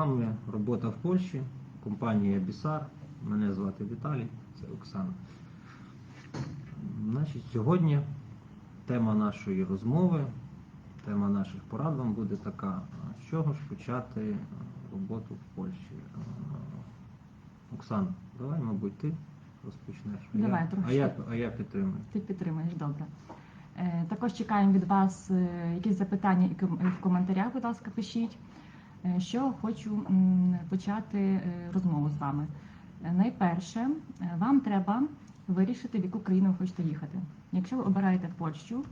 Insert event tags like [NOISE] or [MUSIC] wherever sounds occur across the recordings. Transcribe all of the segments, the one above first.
Вами робота в Польщі, компанія Бісар. Мене звати Віталій, це Оксана. Значить, сьогодні тема нашої розмови, тема наших порад вам буде така, з чого ж почати роботу в Польщі. Е, Оксана, давай, мабуть, ти розпочнеш. А Давай, я, а, я, а я підтримую. Ти підтримуєш добре. Е, Також чекаємо від вас е, якісь запитання і в коментарях, будь ласка, пишіть. Е, Що хочу почати е, розмову з вами. Е, Найперше, вам треба вирішити, в яку країну ви хочете їхати. Якщо ви обираєте Польщу,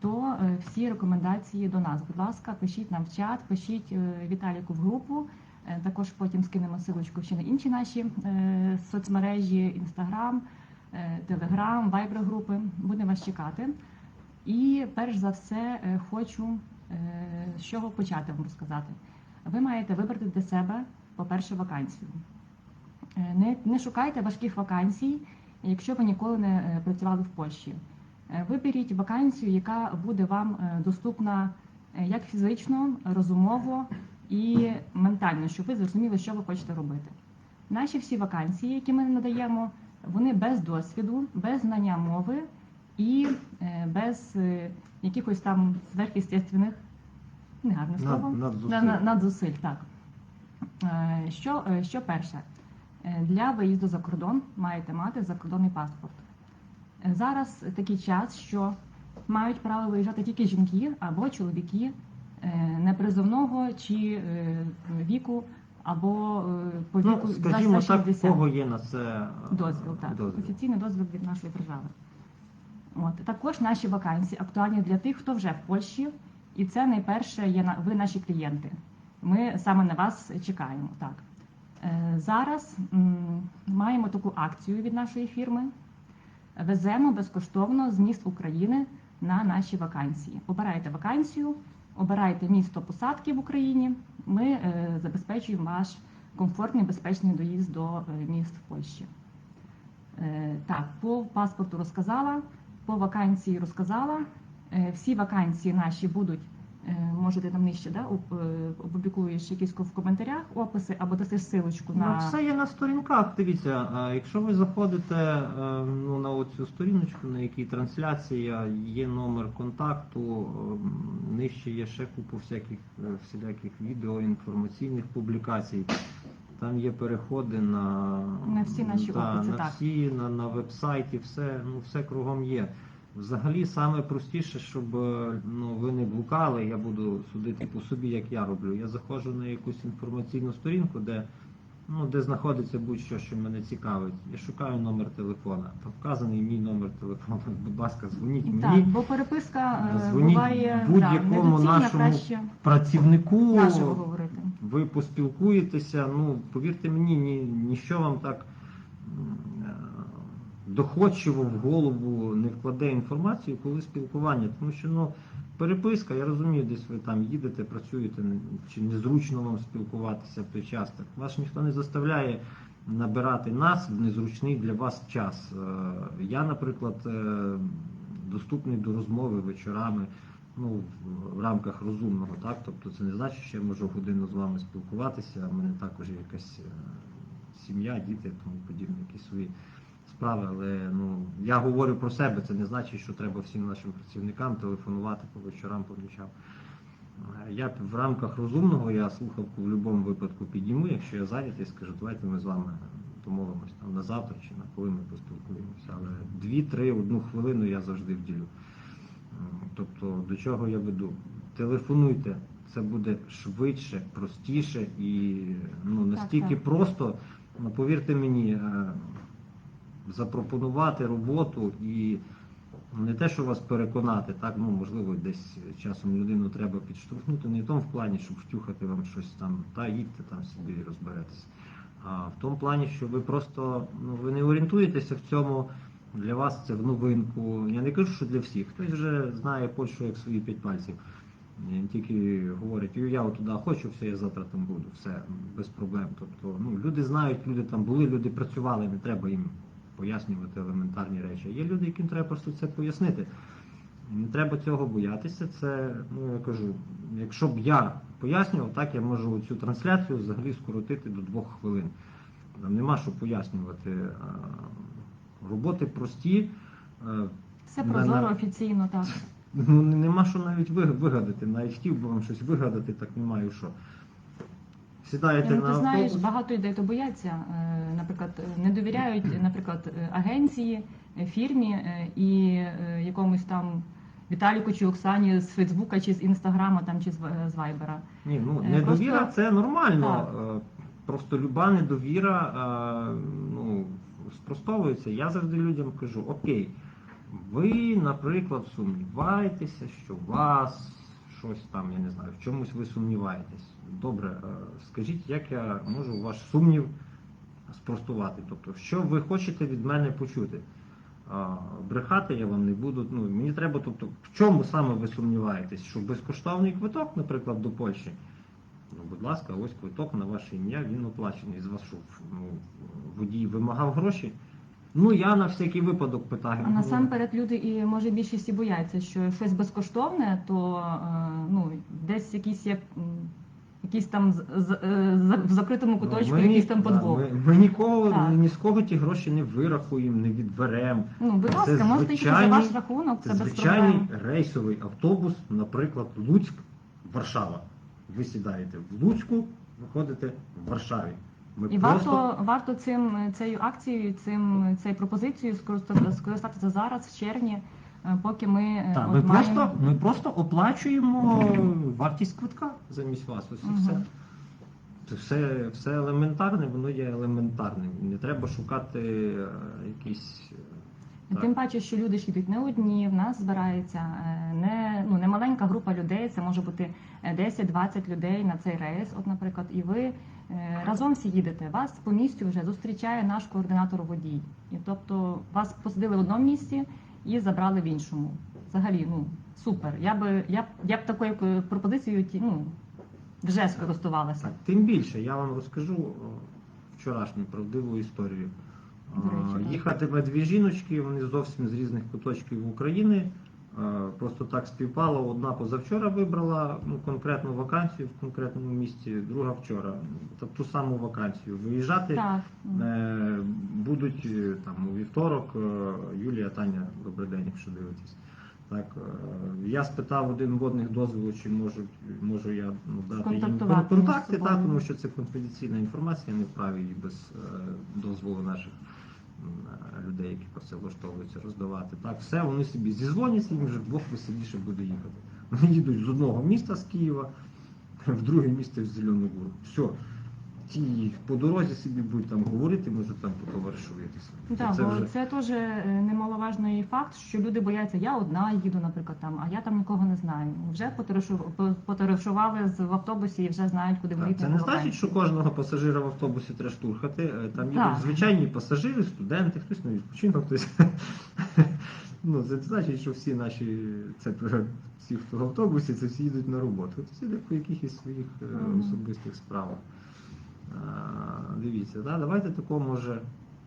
то всі рекомендації до нас, будь ласка, пишіть нам в чат, пишіть Віталіку в групу. Також потім скинемо силочку ще на інші наші соцмережі, інстаграм. Телеграм, вайбер групи. Будемо вас чекати. І перш за все хочу з чого почати вам розказати. Ви маєте вибрати для себе, по-перше, вакансію. Е, Не, не шукайте важких вакансій, якщо ви ніколи не е, працювали в Польщі. Е, Виберіть вакансію, яка буде вам е, доступна е, як фізично, розумово і ментально, щоб ви зрозуміли, що ви хочете робити. Наші всі вакансії, які ми надаємо, вони без досвіду, без знання мови і е, без е, якихось там сверхъестественних, негарне Над- слово, надзусиль. На- на- надзусиль, так. Е, Що, е, що перше? Е, Для виїзду за кордон маєте мати закордонний паспорт. Зараз такий час, що мають право виїжджати тільки жінки або чоловіки непризовного чи віку, або по віку Ну, скажімо за так, 60. кого є на це Дозвіл, так. дозвіл. Офіційний дозвіл від нашої держави. От. Також наші вакансії актуальні для тих, хто вже в Польщі, і це найперше є ви наші клієнти. Ми саме на вас чекаємо. Так. Е, Зараз маємо таку акцію від нашої фірми. Веземо безкоштовно з міст України на наші вакансії. Обирайте вакансію, обирайте місто посадки в Україні. Ми е, забезпечуємо ваш комфортний безпечний доїзд до е, міст в Польщі. Так, по паспорту розказала, по вакансії розказала. Е, Всі вакансії наші будуть, е, можете там нижче, да, е, опублікуєш якісь в коментарях описи або дасиш силочку Ну, на все є на сторінках. Дивіться, якщо ви заходите ну, на оцю сторіночку, на якій трансляція, є номер контакту, нижче є ще купу всяких всіляких відео, інформаційних публікацій. Там є переходи на, На всі наші да, описи, на так. всі, на, на веб-сайті, все, ну, все кругом є. Взагалі саме простіше, щоб е, ну, ви не блукали, я буду судити по собі, як я роблю. Я заходжу на якусь інформаційну сторінку, де, ну, де знаходиться будь-що, що мене цікавить. Я шукаю номер телефона. Там вказаний мій номер телефону. [LAUGHS] Будь ласка, дзвоніть мені. Так, бо переписка е, Дзвоніть буває будь-якому нашому краще Працівнику нашого. Ви поспілкуєтеся, ну повірте мені, ні, ніщо вам так е, доходчиво в голову не вкладе інформацію, коли спілкування. Тому що ну, переписка, я розумію, десь ви там їдете, працюєте, чи незручно вам спілкуватися в той час. Так вас ніхто не заставляє набирати нас в незручний для вас час. Е, Я, наприклад, е, доступний до розмови вечорами ну, в- в рамках розумного, так? Тобто це не значить, що я можу годину з вами спілкуватися, у мене також є якась е, сім'я, діти, тому подібне, якісь свої справи. Але ну, я говорю про себе, це не значить, що треба всім нашим працівникам телефонувати по вечорам, по ночам. Е, Я в рамках розумного я слухавку в будь-якому випадку підійму, якщо я зайнятий, скажу, давайте ми з вами домовимося там на завтра чи на коли ми поспілкуємося. Але дві-три, одну хвилину я завжди вділю. Тобто до чого я веду? Телефонуйте, це буде швидше, простіше і ну, настільки так. просто, ну, повірте мені, е, запропонувати роботу і не те, що вас переконати, так, ну можливо, десь часом людину треба підштовхнути, не в тому в плані, щоб втюхати вам щось там, та їдьте там собі і розберетеся. А в тому плані, що ви просто ну, ви не орієнтуєтеся в цьому. Для вас це в новинку. Я не кажу, що для всіх. Хтось вже знає Польщу як свої п'ять пальців. Він тільки говорить, «Ю, я туди хочу, все, я завтра там буду, все, без проблем. Тобто, ну, люди знають, люди там були, люди працювали, не треба їм пояснювати елементарні речі. Є люди, яким треба просто це пояснити. Не треба цього боятися. Це, ну я кажу, якщо б я пояснював, так я можу цю трансляцію взагалі скоротити до двох хвилин. Там нема що пояснювати. Роботи прості. е, Все прозоро, на- офіційно, так. Ну, нема що навіть вигадати. Навіть хотів би вам щось вигадати, так немає що. Сідаєте Ну, на ти знаєш, багато людей то бояться, е, наприклад, не довіряють, наприклад, агенції, е, фірмі і якомусь там Віталіку чи Оксані з Фейсбука чи з Інстаграма там чи з Вайбера. Ні, ну недовіра просто- це нормально. Так. Просто люба недовіра спростовується. Я завжди людям кажу: окей, ви, наприклад, сумніваєтеся, що у вас щось там, я не знаю, в чомусь ви сумніваєтесь. Добре, е, скажіть, як я можу ваш сумнів спростувати? Тобто, що ви хочете від мене почути? Брехати я вам не буду. Ну, мені треба, тобто, в чому саме ви сумніваєтесь? Що безкоштовний квиток, наприклад, до Польщі? Ну, будь ласка, ось квиток на ваше ім'я, він оплачений. З вас що, ну, водій вимагав гроші? Ну, я на всякий випадок питаю. А насамперед люди і може більшість і бояться, що щось безкоштовне, то е, ну десь якісь як якісь там е, в закритому ну, куточку, ми, якийсь там подвох. Ми, ми нікого, Так. ні з кого ті гроші не вирахуємо, не відберемо. Ну, будь Це можете їхати за звичайний- ваш рахунок, це, Це без звичайний проблем. рейсовий автобус, наприклад, Луцьк, Варшава. Ви сідаєте в Луцьку, виходите в Варшаві. Ми І просто варто варто цим цією акцією, цим цією пропозицією скористатися зараз, в червні, е, поки ми е, Так, ми, маємо- просто, ми просто оплачуємо вартість квитка замість вас. Ось і все. Це все, все елементарне, воно є елементарним. Не треба шукати е, якісь. Е, так. Тим паче, що люди ж йдуть не одні, в нас збирається е, не, ну, не маленька група людей, це може бути е, 10-20 людей на цей рейс, от, наприклад, і ви е, разом всі їдете. Вас по місцю вже зустрічає наш координатор водій. І тобто вас посадили в одному місці і забрали в іншому. Взагалі, ну супер. Я би я б я б такою е, пропозицією ті- ну, вже скористувалася. Так, тим більше я вам розкажу вчорашню правдиву історію. Так. Їхатиме дві жіночки, вони зовсім з різних куточків України. Просто так співпало. Одна позавчора вибрала ну, конкретну вакансію в конкретному місті, друга вчора. Ту саму вакансію. Виїжджати Так. е, будуть е, там у вівторок. е, Юлія, Таня, добрий день, якщо дивитесь. Так, е, я спитав один водних дозволу, чи можу, можу я ну, дати їм контакти, так, тому що це конфіденційна інформація, я не вправі її без е, дозволу наших е, людей, які про це влаштовуються, роздавати. Так, все, вони собі зізвоняться, їм вже вдвох веселіше буде їхати. Вони їдуть з одного міста з Києва в друге місто в Зелену Гуру. Все. Ті по дорозі собі будуть там говорити, може там потоваришуватися. Так, це бо вже це теж е, немаловажний факт, що люди бояться, я одна їду, наприклад, там, а я там нікого не знаю. Вже потоваришу- по- потоваришували з- в автобусі і вже знають, куди вони це не значить, що кожного пасажира в автобусі треба штурхати. Е, Там їдуть звичайні пасажири, студенти, хтось на відпочинок, хтось. [LAUGHS] Ну, це значить, що всі наші, це [LAUGHS] всі, хто в автобусі, це всі їдуть на роботу. Хтось їде по якихось своїх е, особистих справах. А, Дивіться, да? давайте тако, може,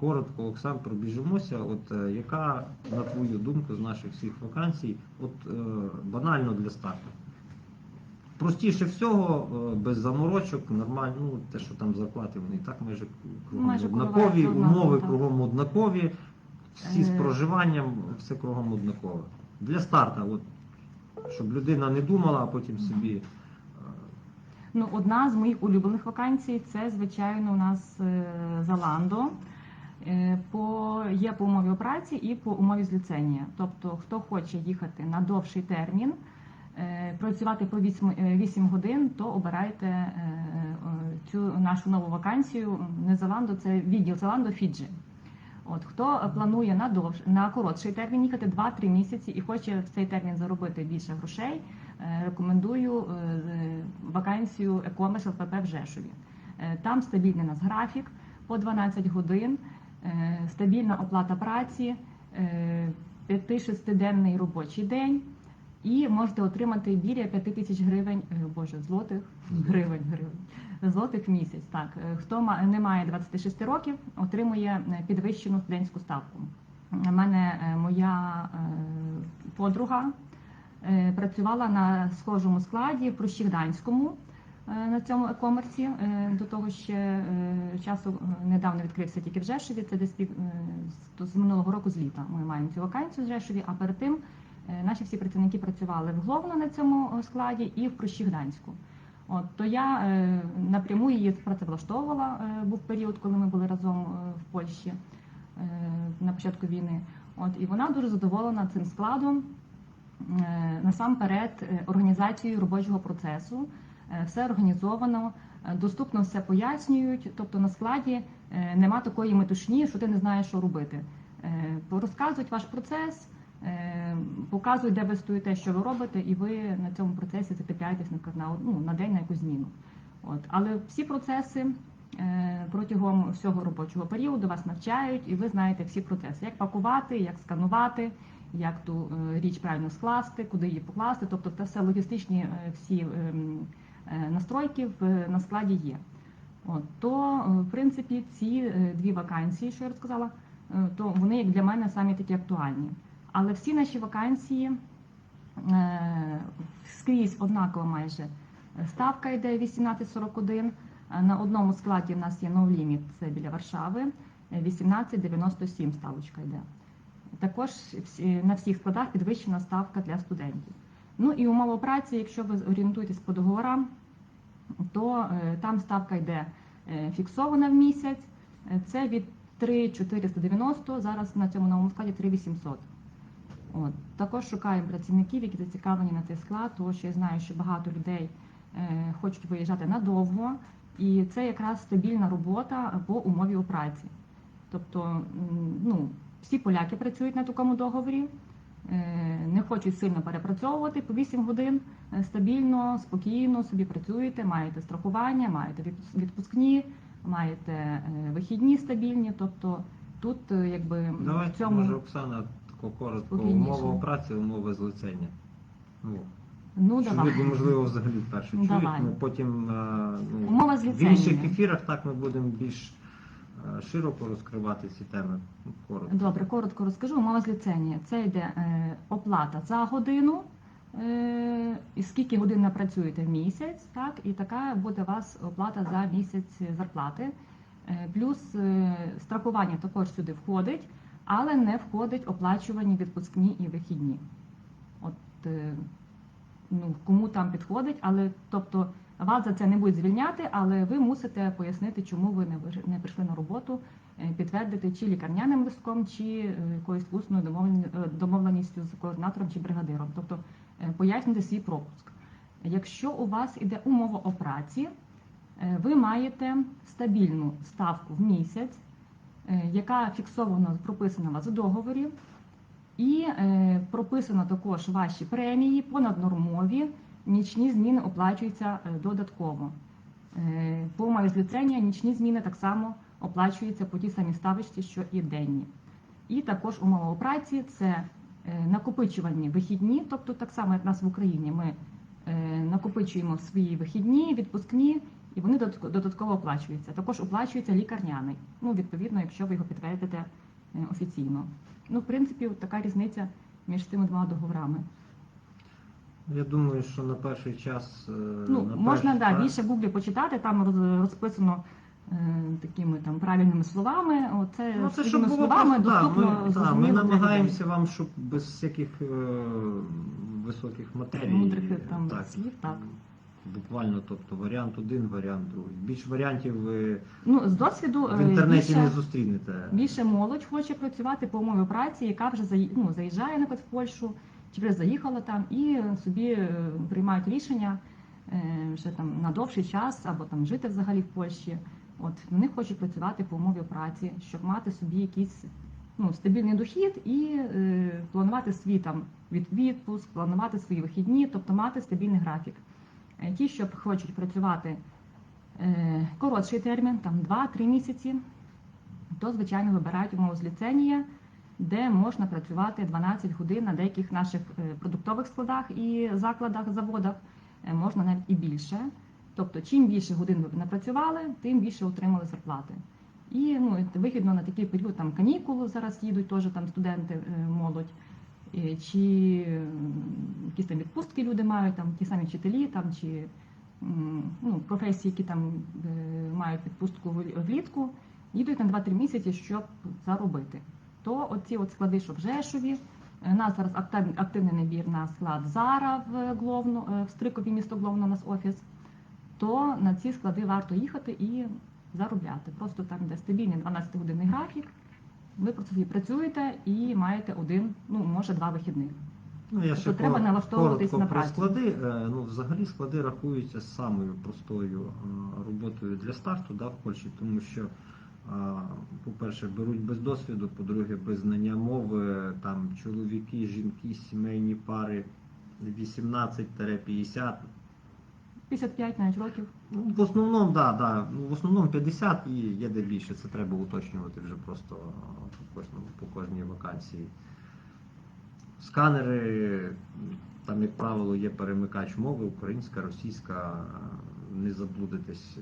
коротко, Оксан, пробіжимося. От е, яка, на твою думку, з наших всіх вакансій, от е, банально для старту? Простіше всього, е, без заморочок, нормально, ну те, що там зарплати, вони і так майже кругом Майже однакові, умови так. кругом однакові, всі з Е. проживанням, все кругом однакове. Для старта, от, щоб людина не думала, а потім собі. Ну, одна з моїх улюблених вакансій це, звичайно, у нас е, Заландо. Е, По, є по умові праці і по умові зліценія. Тобто, хто хоче їхати на довший термін, е, працювати по 8, 8 годин, то обирайте цю нашу нову вакансію. Не Заландо, це відділ Заландо Фіджі. От хто планує на довш на коротший термін їхати 2-3 місяці і хоче в цей термін заробити більше грошей, рекомендую е, е, вакансію e-commerce ЛПП в Жешові. Е, Там стабільний нас графік по 12 годин, е, стабільна оплата праці, 5-6-денний робочий день. І можете отримати біля 5 тисяч гривень, е, боже, злотих гривень, гривень, злотих місяць. Так, Е, хто не має 26 років, отримує е, підвищену студентську ставку. У мене е, моя е, подруга е, працювала на схожому складі в Прощігданському е, на цьому екомерсі. Е, До того ще е, часу е, недавно відкрився тільки в Жешові. Це десь е, з- минулого року з літа. Ми маємо цю вакансію в Жешові, а перед тим е, наші всі працівники працювали в Гловно на цьому е, складі і в Прощігданську. От то я е, напряму її працевлаштовувала. Е, був період, коли ми були разом е, в Польщі е, на початку війни. От і вона дуже задоволена цим складом. Е, насамперед е, організацією робочого процесу. Е, Все організовано, доступно все пояснюють. Тобто на складі нема такої метушні, що ти не знаєш, що робити. Розказують ваш процес, показують, де ви стоїте, що ви робите, і ви на цьому процесі закріпляєтесь на, ну, на день на якусь зміну. От. Але всі процеси протягом всього робочого періоду вас навчають, і ви знаєте всі процеси, як пакувати, як сканувати, як ту е, річ правильно скласти, куди її покласти. Тобто це все логістичні е, всі ем, е, настройки на складі є. От, то, в принципі, ці дві вакансії, що я розказала, то вони як для мене самі такі актуальні. Але всі наші вакансії скрізь однаково майже. Ставка йде 1841. Е, На одному складі в нас є Limit, це біля Варшави. е, 1897 ставочка йде. Також на всіх складах підвищена ставка для студентів. Ну і умова праці, якщо ви орієнтуєтесь по договорам, то е, там ставка йде е, фіксована в місяць. Е, Це від 3,490, зараз на цьому новому складі 3,800. От. Також шукаємо працівників, які зацікавлені на цей склад, тому що я знаю, що багато людей хочуть виїжджати надовго, і це якраз стабільна робота по умові у праці. Тобто, ну, всі поляки працюють на такому договорі, е, не хочуть сильно перепрацьовувати по 8 годин е, стабільно, спокійно собі працюєте, маєте страхування, маєте відпускні, маєте е, вихідні стабільні. Тобто тут якби в цьому може, Оксана, тако коротко, умова праці, умови злицення. Ну, ну що давай. люди, можливо, взагалі вперше Ну, чують, давай. ну, потім е, ну, Умова в інших ефірах так ми будемо більш широко розкривати ці теми. Ну, коротко. Добре, коротко розкажу. Умова зліцення. Це йде е, оплата за годину, е, і скільки годин напрацюєте в місяць, так, і така буде у вас оплата за місяць зарплати. Е, плюс е, страхування також сюди входить, але не входить оплачувані відпускні і вихідні. От е, ну, кому там підходить, але тобто вас за це не будуть звільняти, але ви мусите пояснити, чому ви не прийшли на роботу, е, підтвердити чи лікарняним листком, чи е, якоюсь усною е, домовленістю з координатором чи бригадиром. Тобто пояснити свій пропуск. Якщо у вас іде умова о праці, ви маєте стабільну ставку в місяць, яка фіксовано прописана у вас у договорі, і прописано також ваші премії понаднормові, нічні зміни оплачуються е, додатково. Е, по умові зліцення нічні зміни так само оплачуються по тій самій ставочці, що і денні. І також умова праці це е, накопичувальні вихідні, тобто так само, як нас в Україні, ми накопичуємо свої вихідні, відпускні, і вони додатково оплачуються. Також оплачується лікарняний. Ну, відповідно, якщо ви його підтвердите офіційно. Ну, в принципі, така різниця між цими двома договорами. Я думаю, що на перший час. е, Ну, на можна перший да, час- більше в гуглі почитати, там роз- розписано е, такими там правильними словами. Оце Ну, це щоб такими було словами просто, да, доступно ми, да, ми для намагаємося вам, щоб без всяких е, високих матерій. Мудрих, там, слів, так. Буквально, тобто варіант один, варіант другий. Більш варіантів ви Ну, з досвіду в е, інтернеті більше, не зустрінете. більше молодь хоче працювати по умові праці, яка вже заї- ну, заїжджає наприклад, в Польщу, чи вже заїхала там і собі е, приймають рішення е, вже там на довший час або там жити взагалі в Польщі. От вони хочуть працювати по умові праці, щоб мати собі якийсь ну, стабільний дохід і е, планувати свій там від відпуск, планувати свої вихідні, тобто мати стабільний графік. Е, Ті, що хочуть працювати е, коротший термін, там 2-3 місяці, то звичайно вибирають умову з ліцензія, де можна працювати 12 годин на деяких наших е, продуктових складах і закладах, заводах, е, можна навіть і більше. Тобто, чим більше годин ви напрацювали, тим більше отримали зарплати. І ну, вигідно на такий період там канікули зараз їдуть теж там студенти, е, молодь. чи якісь там відпустки люди мають, там ті самі вчителі, там чи ну, професії, які там мають відпустку влітку, їдуть на 2-3 місяці, щоб заробити. То оці от склади, що в Жешові, е, у нас зараз актив- активний набір на склад Зара в Гловно, е, в Стрикові місто Гловно, у нас офіс, то на ці склади варто їхати і заробляти. Просто там йде стабільний 12-годинний графік. Ви просто собі працюєте і маєте один, ну може два вихідних. Ну, я ще Тобто треба налаштовуватись на про працю. склади. Е, Ну, взагалі склади рахуються самою простою роботою для старту да, в Польщі, тому що, по-перше, беруть без досвіду, по-друге, без знання мови, там чоловіки, жінки, сімейні пари 18-50. 55 навіть років. Ну, в основному, да, да. Ну, в основному 50 і є де більше. Це треба уточнювати вже просто по кожному, по кожній вакансії. Сканери, там, як правило, є перемикач мови, українська, російська, не заблудитись,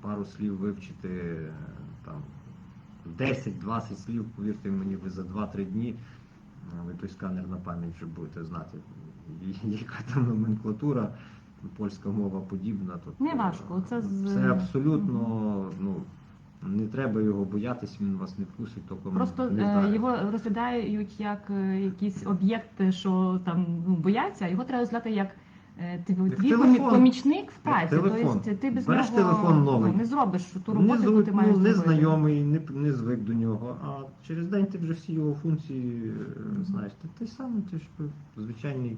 пару слів вивчити, там 10-20 слів, повірте мені, ви за 2-3 дні е, ви той сканер на пам'ять вже будете знати, [LAUGHS] яка там номенклатура, польська мова подібна. Тобто, Не важко, це з- Все абсолютно, ну, не треба його боятись, він вас не вкусить, тільки Просто не е, його розглядають як е, якийсь об'єкт, що там ну, бояться, його треба розглядати як. Е, Ти Як твій телефон. помічник в праці, тобто ти без Береш нього телефон новий. ну, не зробиш ту роботу, яку ти маєш ну, не знайомий, не, не звик до нього, а через день ти вже всі його функції е, знаєш. Ти ти самий, ти ж звичайний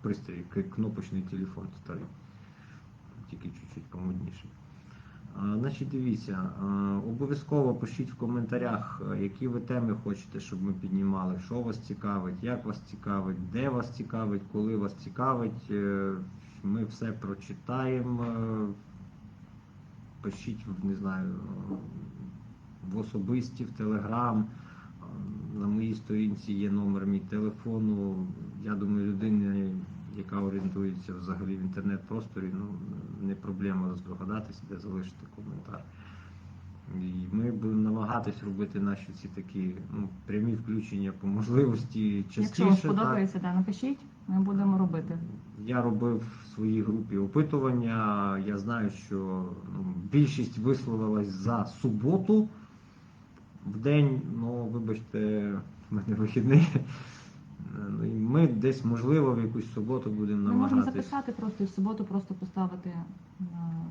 пристрій, кнопочний телефон старий, тільки чуть-чуть помодніший. Значить, дивіться, обов'язково пишіть в коментарях, які ви теми хочете, щоб ми піднімали, що вас цікавить, як вас цікавить, де вас цікавить, коли вас цікавить. Е, Ми все прочитаємо. е, Пишіть, не знаю, в особисті, в Телеграм. На моїй сторінці є номер мій телефону. Я думаю, людина, яка орієнтується взагалі в інтернет-просторі, ну не проблема здогадатися, де залишити коментар. І ми будемо намагатись робити наші ці такі ну, прямі включення по можливості частіше. Якщо вам так. сподобається, да, напишіть, ми будемо робити. Я робив в своїй групі опитування. Я знаю, що ну, більшість висловилась за суботу в день. Ну, вибачте, в мене вихідний. І Ми десь, можливо, в якусь суботу будемо Ми можемо записати просто і в суботу просто поставити на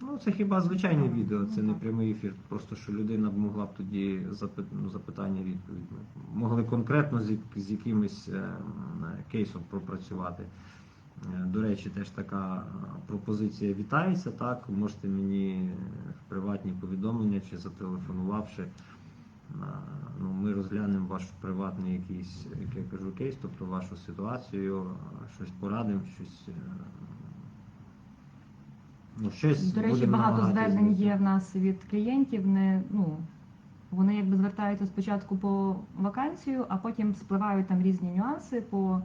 Ну, це хіба звичайне Так, відео, це ну, не прямий ефір. Просто що людина б могла б тоді запит... ну, запитання відповідь. Ми Могли конкретно з, з якимось е, кейсом пропрацювати. Е, До речі, теж така е, пропозиція вітається. Так, можете мені в приватні повідомлення чи зателефонувавши. Ну, ми розглянемо ваш приватний якийсь, як я кажу, кейс, тобто вашу ситуацію, щось порадимо, щось. е, Ну, щось До речі, багато звернень є в нас від клієнтів. Не ну вони якби звертаються спочатку по вакансію, а потім спливають там різні нюанси по,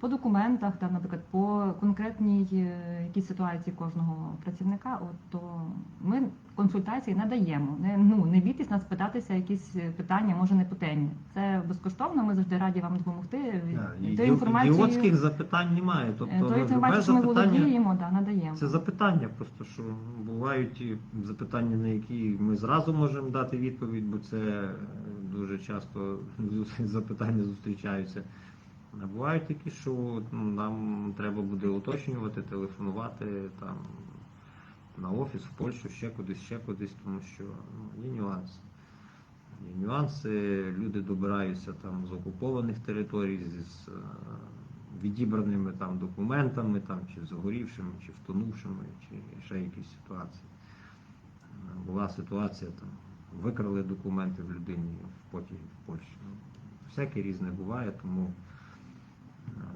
по документах, там, наприклад, по конкретній е, якійсь ситуації кожного працівника. От то ми консультації надаємо. Не ну не бійтесь нас питатися якісь питання, може не по темі. Це безкоштовно. Ми завжди раді вам допомогти. Ту іді- інформацію, Ідіотських запитань немає. е, Тобто ту любе інформацію, що ми володіємо, да, надаємо. це запитання, просто що бувають запитання, на які ми зразу можемо дати відповідь, бо це е, дуже часто [LAUGHS] запитання зустрічаються. А бувають такі, що ну, нам треба буде уточнювати, телефонувати там на офіс, в Польщу, ще кудись, ще кудись, тому що ну, є нюанси. Є нюанси, люди добираються там з окупованих територій, з, е, відібраними там документами, там, чи згорівшими, чи втонувшими, чи ще якісь ситуації. Була ситуація, там, викрали документи в людині в Польщі. Ну, всяке різне буває, тому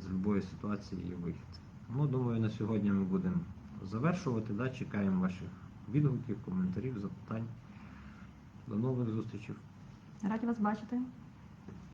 з будь-якої ситуації є вихід. Ну, думаю, на сьогодні ми будемо завершувати. Да? Чекаємо ваших відгуків, коментарів, запитань. До нових зустрічей. Раді вас бачити.